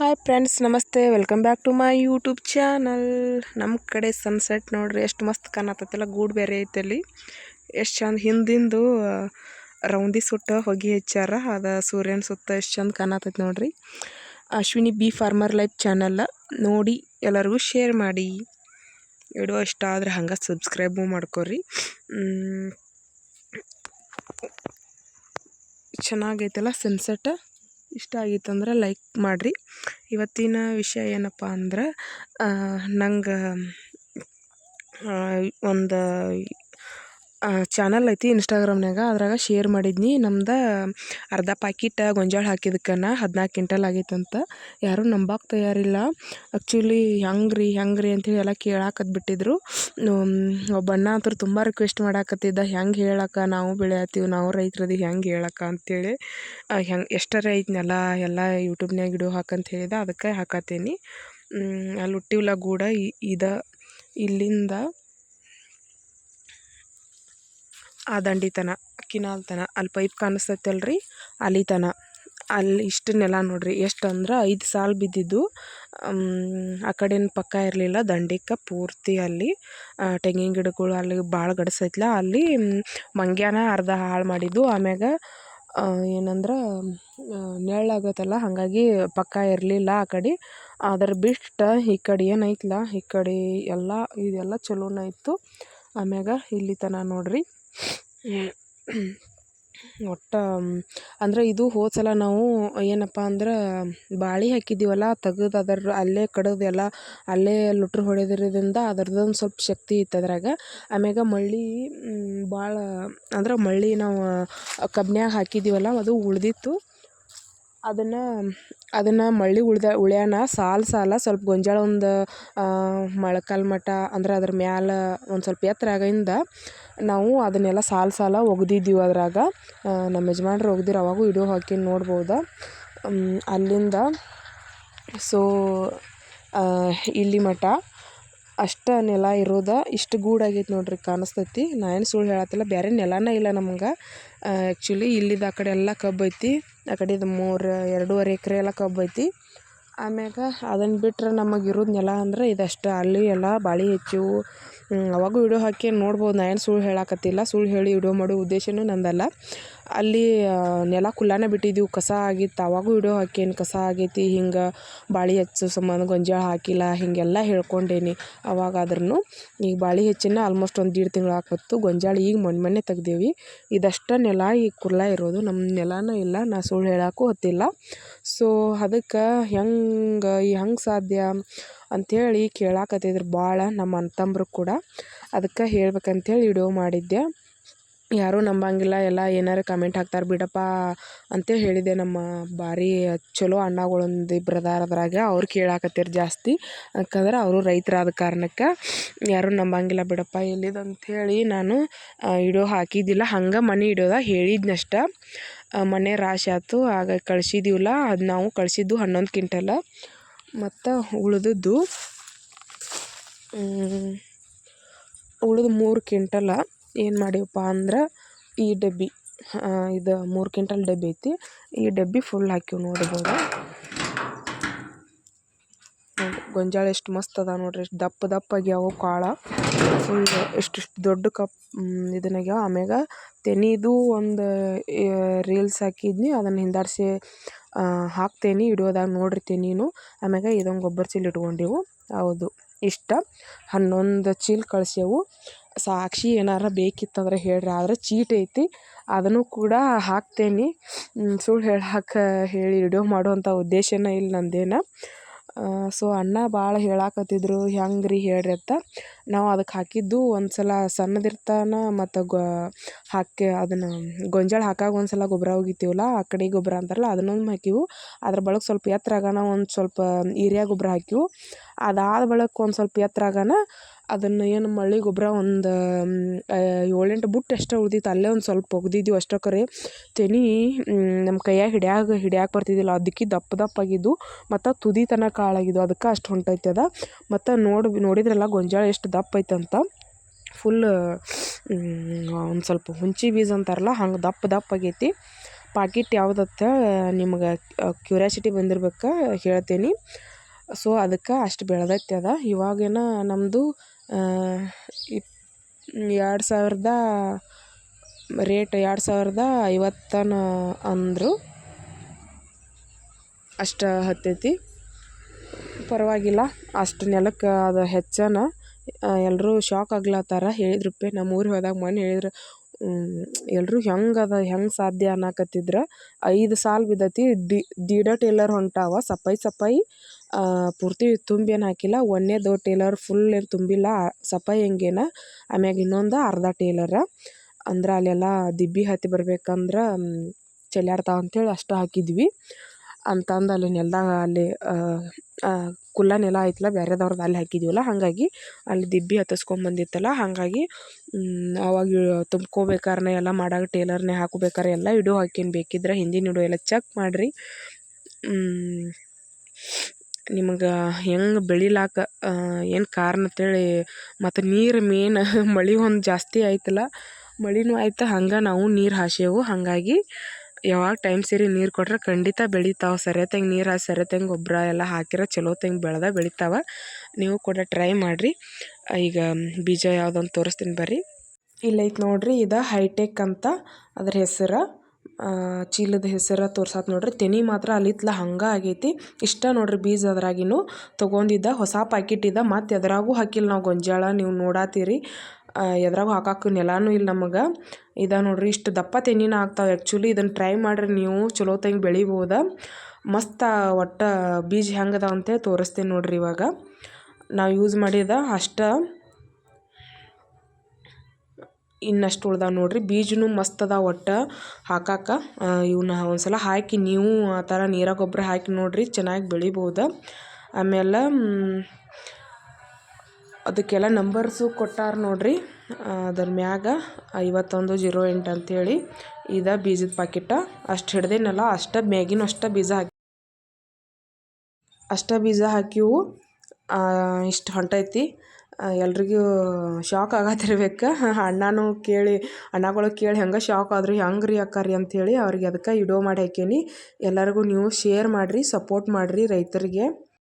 Hi friends ನಮಸ್ತೆ. Welcome back to my YouTube channel ನಮ್ಮ ಕಡೆ ಸನ್ಸೆಟ್ ನೋಡ್ರಿ, ಎಷ್ಟು ಮಸ್ತ್ ಕಾಣತ್ತಲ್ಲ ಗೂಡು ಬೇರೆ ಐತೆ ಅಲ್ಲಿ. ಎಷ್ಟು ಚಂದ ಹಿಂದಿಂದು ರೌಂದಿ ಸುಟ್ಟ ಹೊಗೆ ಹೆಚ್ಚಾರ ಅದು ಸೂರ್ಯನ ಸುತ್ತ ಎಷ್ಟು ಚಂದ ಕಾಣತೈತೆ ನೋಡ್ರಿ. Ashwini B farmer life channel ನೋಡಿ ಎಲ್ಲರಿಗೂ ಶೇರ್ ಮಾಡಿ. ವಿಡಿಯೋ ಇಷ್ಟ ಆದರೆ ಹಂಗೆ ಸಬ್ಸ್ಕ್ರೈಬು ಮಾಡ್ಕೊರಿ. ಚೆನ್ನಾಗೈತಲ್ಲ ಸನ್ಸೆಟ್ ಇಷ್ಟ ಆಗಿತ್ತಂದ್ರೆ ಲೈಕ್ ಮಾಡಿರಿ. ಇವತ್ತಿನ ವಿಷಯ ಏನಪ್ಪ ಅಂದ್ರೆ ನಂಗೆ ಒಂದು ಚಾನಲ್ ಐತಿ ಇನ್ಸ್ಟಾಗ್ರಾಮ್ನಾಗ ಅದ್ರಾಗ ಶೇರ್ ಮಾಡಿದ್ನಿ. ನಮ್ದು ಅರ್ಧ ಪ್ಯಾಕಿಟ್ ಗೊಂಜಾಳ ಹಾಕಿದ್ದಕ್ಕನ ಹದಿನಾಲ್ಕು ಕ್ವಿಂಟಲ್ ಆಗೈತಂತ. ಯಾರೂ ನಂಬಕ್ಕೆ ತಯಾರಿಲ್ಲ. ಆ್ಯಕ್ಚುಲಿ ಹೆಂಗೆ ರೀ ಹೆಂಗೆ ರೀ ಅಂತೇಳಿ ಎಲ್ಲ ಕೇಳಾಕತ್ ಬಿಟ್ಟಿದ್ರು. ಒಬ್ಬ ಅಣ್ಣ ಅಂತೂ ತುಂಬ ರಿಕ್ವೆಸ್ಟ್ ಮಾಡಾಕತ್ತಿದ್ದ. ಹೆಂಗೆ ಹೇಳಕ್ಕ ನಾವು ಬೆಳೆಯತ್ತೀವಿ, ನಾವು ರೈತರದೀವಿ ಹೆಂಗೆ ಹೇಳಕ್ಕ ಅಂತೇಳಿ ಹೆಂಗೆ, ಎಷ್ಟರ ಐತಿ ನೆಲ ಎಲ್ಲ ಯೂಟ್ಯೂಬ್ನ್ಯಾಗ ವಿಡಿಯೋ ಹಾಕಂತ ಹೇಳಿದ. ಅದಕ್ಕೆ ಹಾಕತ್ತೀನಿ. ಅಲ್ಲಿ ಹುಟ್ಟಿವಲ್ಲ ಗೂಡ ಇದ ಇಲ್ಲಿಂದ ಆ ದಂಡಿ ತನ ಕಿನಾಲ್ ಅಲ್ಲಿ ಪೈಪ್ ಕಾಣಿಸ್ತೈತಲ್ರಿ? ಅಲ್ಲಿ ತನ ಅಲ್ಲಿ ಇಷ್ಟು ನೆಲ ನೋಡ್ರಿ, ಎಷ್ಟು ಅಂದ್ರೆ ಐದು ಸಾಲು ಬಿದ್ದಿದ್ದು ಆ ಕಡೆನ ಪಕ್ಕ ಇರಲಿಲ್ಲ, ದಂಡಿಕ್ಕ ಪೂರ್ತಿ ಅಲ್ಲಿ ತೆಂಗಿನ ಗಿಡಗಳು ಅಲ್ಲಿ ಭಾಳ ಗಡಿಸೈತ್ಲ, ಅಲ್ಲಿ ಮಂಗ್ಯಾನ ಅರ್ಧ ಹಾಳು ಮಾಡಿದ್ದು, ಆಮ್ಯಾಗ ಏನಂದ್ರೆ ನೆರಳಾಗತ್ತಲ್ಲ ಹಾಗಾಗಿ ಪಕ್ಕ ಇರಲಿಲ್ಲ ಆ ಕಡೆ ಅದರ ಬಿಟ್ಟು ಈ ಕಡೆ ಏನೈತ್ಲ, ಈ ಕಡೆ ಎಲ್ಲ, ಇದೆಲ್ಲ ಚಲೋನ ಇತ್ತು, ಆಮ್ಯಾಗ ಇಲ್ಲಿ ತನ ನೋಡ್ರಿ. ಒಟ್ಟು, ಅಂದ್ರೆ ಇದು ಹೋದ ಸಲ ನಾವು ಏನಪ್ಪ ಅಂದ್ರೆ ಬಾಳೆ ಹಾಕಿದ್ದೀವಲ್ಲ, ತೆಗ್ದು ಅದರ ಅಲ್ಲೇ ಕಡಿದು ಎಲ್ಲ ಅಲ್ಲೇ ಲುಟ್ರು ಹೊಡೆದಿರೋದ್ರಿಂದ ಅದ್ರದ್ದೊಂದು ಸ್ವಲ್ಪ ಶಕ್ತಿ ಇತ್ತು ಅದ್ರಾಗ. ಆಮ್ಯಾಗ ಮಳ್ಳಿ ಭಾಳ ಅಂದ್ರೆ ಮಳ್ಳಿ ನಾವು ಕಬ್ಬಿನ್ಯಾಗ ಹಾಕಿದ್ದೀವಲ್ಲ, ಅದು ಉಳಿದಿತ್ತು. ಅದನ್ನು ಅದನ್ನು ಮಳ್ಳಿ ಉಳ್ದ, ಉಳ್ಯಾನ ಸಾಲು ಸಾಲ ಸ್ವಲ್ಪ ಗೊಂಜಾಳ ಒಂದು ಮೊಳಕಾಲು ಮಟ ಅಂದ್ರೆ ಅದ್ರ ಮ್ಯಾಲ ಒಂದು ಸ್ವಲ್ಪ ಎತ್ತರ ಆಗಿಂದ ನಾವು ಅದನ್ನೆಲ್ಲ ಸಾಲು ಸಾಲ ಒಗ್ದಿದ್ದೀವಿ ಅದ್ರಾಗ. ನಮ್ಮ ಯಜಮಾನ್ರು ಒಗ್ದಿರು ಅವಾಗೂ ವಿಡಿಯೋ ಹಾಕಿ ನೋಡ್ಬೋದು. ಅಲ್ಲಿಂದ, ಸೋ ಇಲ್ಲಿ ಮಟ ಅಷ್ಟು ನೆಲ ಇರೋದ, ಇಷ್ಟು ಗೂಡಾಗೈತೆ ನೋಡ್ರಿ ಕಾಣಿಸ್ತೈತಿ. ನಾ ಏನು ಸುಳ್ಳು ಹೇಳತ್ತಿಲ್ಲ ಬೇರೆ ನೆಲನೇ ಇಲ್ಲ ನಮ್ಗೆ. ಆ್ಯಕ್ಚುಲಿ ಇಲ್ಲಿದ್ದು ಆ ಕಡೆ ಎಲ್ಲ ಕಬ್ಬು ಐತಿ, ಆ ಕಡೆದು ಮೂರು, ಎರಡೂವರೆ ಎಕರೆ ಎಲ್ಲ ಕಬ್ಬು ಐತಿ. ಆಮ್ಯಾಗ ಅದನ್ನು ಬಿಟ್ರೆ ನಮಗೆ ಇರೋದು ನೆಲ ಅಂದ್ರೆ ಇದಷ್ಟು. ಅಲ್ಲಿ ಎಲ್ಲ ಬಾಳೆ ಹೆಚ್ಚಿವು. ಅವಾಗೂ ವಿಡಿಯೋ ಹಾಕಿ ನೋಡ್ಬೋದು, ನಾ ಏನು ಸುಳ್ಳು ಹೇಳಾಕತ್ತಿಲ್ಲ. ಸುಳ್ಳು ಹೇಳಿ ವಿಡಿಯೋ ಮಾಡೋ ಉದ್ದೇಶವೂ ನಂದಲ್ಲ. ಅಲ್ಲಿ ನೆಲ ಕುಲ್ಲಾನೇ ಬಿಟ್ಟಿದ್ದೆವು ಕಸ ಆಗಿತ್ತು. ಅವಾಗೂ ವಿಡಿಯೋ ಹಾಕೇನಿ ಕಸ ಆಗೈತಿ, ಹಿಂಗೆ ಬಾಳೆ ಹೆಚ್ಚು ಸಂಬಂಧ ಗೊಂಜಾಳ ಹಾಕಿಲ್ಲ, ಹೀಗೆಲ್ಲ ಹೇಳ್ಕೊಂಡೇನಿ. ಅವಾಗಾದ್ರೂ ಈಗ ಬಾಳೆ ಹೆಚ್ಚಿನ ಆಲ್ಮೋಸ್ಟ್ ಒಂದು ದೀಡ್ ತಿಂಗಳು ಹಾಕತ್ತು ಗೊಂಜಾಳ ಈಗ ಮೊನ್ನೆ ಮೊನ್ನೆ ತೆಗ್ದೇವಿ. ಇದಷ್ಟು ನೆಲ ಈಗ ಕುಲ್ಲ ಇರೋದು. ನಮ್ಮ ನೆಲನೂ ಇಲ್ಲ, ನಾ ಸುಳ್ಳು ಹೇಳಕ್ಕೂ ಹೊತ್ತಿಲ್ಲ. ಸೊ ಅದಕ್ಕೆ ಹೆಂಗೆ ಹೆಂಗೆ ಸಾಧ್ಯ ಅಂಥೇಳಿ ಕೇಳಾಕತ್ತಿದ್ರು ಭಾಳ ನಮ್ಮ ಅಂತಂಬ್ರು ಕೂಡ. ಅದಕ್ಕೆ ಹೇಳ್ಬೇಕಂತೇಳಿ ವಿಡಿಯೋ ಮಾಡಿದ್ದೆ. ಯಾರೂ ನಂಬಂಗಿಲ್ಲ, ಎಲ್ಲ ಏನಾರ ಕಮೆಂಟ್ ಹಾಕ್ತಾರೆ, ಬಿಡಪ್ಪ ಅಂತೇಳಿ ಹೇಳಿದೆ ನಮ್ಮ ಭಾರಿ ಚಲೋ ಅಣ್ಣಗಳೊಂದು ಇಬ್ರು ಅದಾರ ಅದ್ರಾಗ ಅವ್ರು ಕೇಳಾಕತ್ತೀರ ಜಾಸ್ತಿ. ಯಾಕಂದ್ರೆ ಅವರು ರೈತರಾದ ಕಾರಣಕ್ಕೆ ಯಾರೂ ನಂಬಂಗಿಲ್ಲ, ಬಿಡಪ್ಪ, ಎಲ್ಲಿದು? ಹೇಳಿ ನಾನು ಇಡೋ ಹಾಕಿದ್ದಿಲ್ಲ. ಹಂಗೆ ಮನೆ ಇಡೋದ ಹೇಳಿದ್ನಷ್ಟ. ಮನೆ ರಾಶಿ ಆಯ್ತು ಆಗ ಕಳ್ಸಿದ್ದೀವಲ್ಲ ಅದು ನಾವು ಕಳಿಸಿದ್ದು ಹನ್ನೊಂದು ಕ್ವಿಂಟಲ. ಮತ್ತು ಉಳಿದದ್ದು ಉಳಿದ ಮೂರು ಕ್ವಿಂಟಲ. ಏನು ಮಾಡೀವಪ್ಪ ಅಂದ್ರೆ ಈ ಡಬ್ಬಿ ಇದು ಮೂರು ಕ್ವಿಂಟಲ್ ಡಬ್ಬಿ ಐತಿ. ಈ ಡಬ್ಬಿ ಫುಲ್ ಹಾಕಿವಿ ನೋಡ್ಬೋದು ಗೊಂಜಾಳ ಎಷ್ಟು ಮಸ್ತ್ ಅದ ನೋಡ್ರಿ, ಎಷ್ಟು ದಪ್ಪ ದಪ್ಪ ಆಗ್ಯಾವ ಕಾಳ. ಫುಲ್ ಎಷ್ಟಿಷ್ಟು ದೊಡ್ಡ ಕಪ್ ಇದನ್ನಾಗ್ಯಾವ ಆಮ್ಯಾಗ ತೆನಿದು ಒಂದು ರೀಲ್ಸ್ ಹಾಕಿದ್ನಿ, ಅದನ್ನು ಹಿಂದಾಡ್ಸಿ ಹಾಕ್ತೇನೆ, ವಿಡಿಯೋದಾಗ ನೋಡ್ರಿ ನೀನು ಆಮ್ಯಾಗ ಇದೊಂದು ಗೊಬ್ಬರ ಚೀಲ ಇಟ್ಕೊಂಡೆವು. ಹೌದು. ಇಷ್ಟ. ಹನ್ನೊಂದು ಚೀಲ ಕಳ್ಸೇವು ಸಾಕ್ಷಿ ಏನಾರ ಬೇಕಿತ್ತಂದ್ರೆ ಹೇಳ್ರಿ. ಆದ್ರೆ ಚೀಟ್ ಐತಿ. ಅದನ್ನು ಕೂಡ ಹಾಕ್ತೇನೆ. ಸುಳ್ಳು ಹೇಳಕ್ಕೆ ಹೇಳಿ ವಿಡಿಯೋ ಮಾಡುವಂಥ ಉದ್ದೇಶನೇ ಇಲ್ಲ ನಂದೇನು. ಸೊ ಅಣ್ಣ ಭಾಳ ಹೇಳಾಕತ್ತಿದ್ರು ಹೆಂಗೆ ರೀ ಹೇಳಿರಿ ಅಂತ ನಾವು ಅದಕ್ಕೆ ಹಾಕಿದ್ದು ಒಂದು ಸಲ ಸಣ್ಣದಿರ್ತಾನ ಮತ್ತು ಗೊ, ಹಾಕಿ ಅದನ್ನು ಗೊಂಜಾಳ ಹಾಕಾಗ ಒಂದು ಸಲ ಗೊಬ್ಬರ ಒಗಿತೀವಲ್ಲ ಆ ಕಡೆ ಗೊಬ್ಬರ ಅಂತಾರಲ್ಲ ಅದನ್ನೊಂದು ಹಾಕಿವು. ಅದ್ರ ಬಳಕ ಸ್ವಲ್ಪ ಎತ್ತರಾಗನ ಒಂದು ಸ್ವಲ್ಪ ಯೂರಿಯಾ ಗೊಬ್ಬರ ಹಾಕಿವು. ಅದಾದ ಬಳಕ್ಕೆ ಒಂದು ಸ್ವಲ್ಪ ಎತ್ತರ ಆಗೋಣ ಅದನ್ನು ಏನು ಮಳ್ಳಿ ಗೊಬ್ಬರ ಒಂದು ಏಳೆಂಟು ಬುಟ್ಟಿ ಅಷ್ಟೇ ಉಳ್ದಿತ್ತು. ಅಲ್ಲೇ ಒಂದು ಸ್ವಲ್ಪ ಒಗ್ದಿದ್ದೀವಿ ಅಷ್ಟೇ ಕರೆ. ತೆನಿ ನಮ್ಮ ಕೈಯಾಗ ಹಿಡ್ಯಾಗ, ಹಿಡ್ಯಾಕೆ ಬರ್ತಿದ್ದಿಲ್ಲ. ಅದಕ್ಕೆ ದಪ್ಪ ದಪ್ಪ ಆಗಿದ್ದು ಮತ್ತು ತುದಿ ತನಕ ಕಾಳಾಗಿದ್ದು. ಅದಕ್ಕೆ ಅಷ್ಟು ಹೊಂಟೈತೆ ಅದ. ಮತ್ತು ನೋಡಿ, ನೋಡಿದ್ರಲ್ಲ ಗೊಂಜಾಳ ಎಷ್ಟು ದಪ್ಪ ಐತಂತ ಫುಲ್ ಒಂದು ಸ್ವಲ್ಪ ಹುಂಚಿ ಬೀಜ ಅಂತಾರಲ್ಲ, ಹಂಗೆ ದಪ್ಪ ದಪ್ಪ ಆಗೈತಿ ಪಾಕಿಟ್ ಯಾವುದತ್ತ, ನಿಮ್ಗೆ ಕ್ಯೂರಿಯಾಸಿಟಿ ಬಂದಿರ್ಬೇಕು ಹೇಳ್ತೀನಿ. ಸೊ ಅದಕ್ಕೆ ಅಷ್ಟು ಬೆಳೆದೈತೆ ಅದ. ಇವಾಗೇನ ನಮ್ಮದು ಇಪ್, ಎರಡು ಸಾವಿರದ, ರೇಟ್ ಎರಡು ಸಾವಿರದ ಐವತ್ತನ ಅಂದರು. ಅಷ್ಟು ಹತ್ತೈತಿ. ಪರವಾಗಿಲ್ಲ, ಅಷ್ಟು ನೆಲಕ್ಕೆ ಅದು ಹೆಚ್ಚನ. ಎಲ್ಲರೂ ಶಾಕ್ ಆಗ್ಲತ್ತಾರ. ಹೇಳಿದ್ರಪ್ಪೆ ನಮ್ಮ ಊರಿಗೆ ಹೋದಾಗ ಮೊನ್ನೆ ಹೇಳಿದ್ರು ಎಲ್ಲರೂ ಹೆಂಗೆ ಅದ, ಹೆಂಗೆ ಸಾಧ್ಯ ಅನ್ನಕತ್ತಿದ್ರು. ಐದು ಸಾಲು ಬಿದ್ದತಿ, ಡಿ ದೀಡ ಟೇಲರ್ ಹೊಂಟಾವ, ಸಪ್ಪೈ ಸಪ್ಪಾಯಿ ಪೂರ್ತಿ ತುಂಬಿ ಏನು ಹಾಕಿಲ್ಲ ಒಂದೇದು ಟೇಲರ್ ಫುಲ್ ಏನು ತುಂಬಿಲ್ಲ. ಸಪಾಯಿ ಹೆಂಗೇನ? ಆಮ್ಯಾಗ ಇನ್ನೊಂದು ಅರ್ಧ ಟೇಲರ. ಅಂದ್ರೆ ಅಲ್ಲೆಲ್ಲ ದಿಬ್ಬಿ ಹತ್ತಿ ಬರ್ಬೇಕಂದ್ರೆ ಚೆಲ್ಲಾಡ್ತಾವ ಅಂಥೇಳಿ ಅಷ್ಟು ಹಾಕಿದ್ವಿ. ಅಂತಂದು ಅಲ್ಲಿ ನೆಲ್ದಾಗ ಅಲ್ಲಿ ಕುಲ್ಲ ನೆಲ ಐತಲ್ಲ ಬೇರೆದವ್ರದ್ದು ಅಲ್ಲಿ ಹಾಕಿದ್ವಲ್ಲ. ಹಾಗಾಗಿ ಅಲ್ಲಿ ದಿಬ್ಬಿ ಹತ್ತಿಸ್ಕೊಂಬಂದಿತ್ತಲ್ಲ ಹಾಗಾಗಿ ಅವಾಗ ತುಂಬ್ಕೋಬೇಕಾರೆ ಎಲ್ಲ ಮಾಡಾಗ ಟೇಲರ್ನೇ ಹಾಕೋಬೇಕಾರೆ ಎಲ್ಲ ಇಡೋ ಹಾಕೇನು ಬೇಕಿದ್ರೆ ಹಿಂದಿನ ಇಡೋ ಎಲ್ಲ ಚೆಕ್ ಮಾಡಿರಿ. ನಿಮಗೆ ಹೆಂಗೆ ಬೆಳಿಲಾಕ ಏನು ಕಾರಣ ಅಂತೇಳಿ, ಮತ್ತು ನೀರು ಮೇನ್ ಮಳೆ ಒಂದು ಜಾಸ್ತಿ ಆಯ್ತಲ್ಲ, ಮಳೆನೂ ಆಯ್ತು, ಹಂಗೆ ನಾವು ನೀರು ಹಾಸೇವು ಹಾಗಾಗಿ ಯಾವಾಗ ಟೈಮ್ ಸೇರಿ ನೀರು ಕೊಟ್ರೆ ಖಂಡಿತ ಬೆಳಿತಾವೆ. ಸರಿಯತ್ತಾಗಿ ನೀರು ಹಾಸಿ ಸರಿಯತ್ತಾಗಿ ಗೊಬ್ಬರ ಎಲ್ಲ ಹಾಕಿರ ಚಲೋತ್ತಂಗೆ ಬೆಳೆದ ಬೆಳಿತಾವ. ನೀವು ಕೂಡ ಟ್ರೈ ಮಾಡಿರಿ. ಈಗ ಬೀಜ ಯಾವುದಂತ ತೋರಿಸ್ತೀನಿ ಬರ್ರಿ. ಇಲ್ಲೈತೆ ನೋಡಿರಿ, ಇದು ಹೈಟೆಕ್ ಅಂತ ಅದ್ರ ಹೆಸರು. ಚೀಲದ ಹೆಸರು ತೋರ್ಸಾತ್ ನೋಡ್ರಿ. ತೆನಿ ಮಾತ್ರ ಅಲ್ಲಿತ್ಲ ಹಂಗೆ ಆಗೈತಿ. ಇಷ್ಟ ನೋಡ್ರಿ ಬೀಜ ಅದ್ರಾಗಿನೂ. ತೊಗೊಂಡಿದ್ದ ಹೊಸ ಪ್ಯಾಕೆಟ್ ಇದೆ. ಮತ್ತು ಎದ್ರಾಗೂ ಹಾಕಿಲ್ಲ ನಾವು ಗೊಂಜಾಳ ನೀವು ನೋಡಾತೀರಿ. ಎದ್ರಾಗೂ ಹಾಕಕ್ಕೆ ನೆಲನೂ ಇಲ್ಲ ನಮಗೆ. ಇದ ನೋಡ್ರಿ, ಇಷ್ಟು ದಪ್ಪ ತೆನಿನ ಆಗ್ತಾವೆ. ಆ್ಯಕ್ಚುಲಿ ಇದನ್ನು ಟ್ರೈ ಮಾಡಿರಿ, ನೀವು ಚಲೋ ತಂಗಿ ಬೆಳಿಬೋದು. ಮಸ್ತ ಒಟ್ಟು ಬೀಜ ಹೆಂಗದ ಅಂತೇಳಿ ತೋರಿಸ್ತೀನಿ ನೋಡ್ರಿ ಇವಾಗ. ನಾವು ಯೂಸ್ ಮಾಡಿದ ಅಷ್ಟು ಇನ್ನಷ್ಟು ಉಳ್ದಾವ ನೋಡಿರಿ. ಬೀಜನೂ ಮಸ್ತ್ ಅದಾವ ಒಟ್ಟು ಹಾಕಕ್ಕೆ ಇವನ್ನ ಒಂದು ಸಲ ಹಾಕಿ ನೀವು ಆ ಥರ ನೀರಾಗ ಗೊಬ್ಬರ ಹಾಕಿ ನೋಡಿರಿ ಚೆನ್ನಾಗಿ ಬೆಳಿಬೋದು ಆಮೇಲೆ ಅದಕ್ಕೆಲ್ಲ ನಂಬರ್ಸು ಕೊಟ್ಟಾರ ನೋಡ್ರಿ. ಅದ್ರ ಮ್ಯಾಗ ಐವತ್ತೊಂದು ಜೀರೋ ಎಂಟು ಅಂಥೇಳಿ ಇದು ಬೀಜದ ಪಾಕಿಟ ಅಷ್ಟು ಹಿಡ್ದೇನಲ್ಲ, ಅಷ್ಟ ಮ್ಯಾಗಿನ ಅಷ್ಟ ಬೀಜ ಹಾಕಿ ಅಷ್ಟ ಬೀಜ ಹಾಕಿವು ಇಷ್ಟು ಹೊಂಟೈತಿ. ಎಲ್ರಿಗೂ ಶಾಕ್ ಆಗತ್ತಿರ್ಬೇಕು ಅಣ್ಣನೂ ಕೇಳಿ, ಅಣ್ಣಗಳು ಕೇಳಿ ಹೆಂಗೆ ಶಾಕ್ ಆದರು ಹೆಂಗೆ ರೀ ಅಕ್ಕ ರೀ ಅಂಥೇಳಿ ಅವ್ರಿಗೆ ಅದಕ್ಕೆ ವಿಡಿಯೋ ಮಾಡಿ ಹಾಕೀನಿ. ಎಲ್ಲರಿಗೂ ನೀವು ಶೇರ್ ಮಾಡಿರಿ, ಸಪೋರ್ಟ್ ಮಾಡಿರಿ ರೈತರಿಗೆ.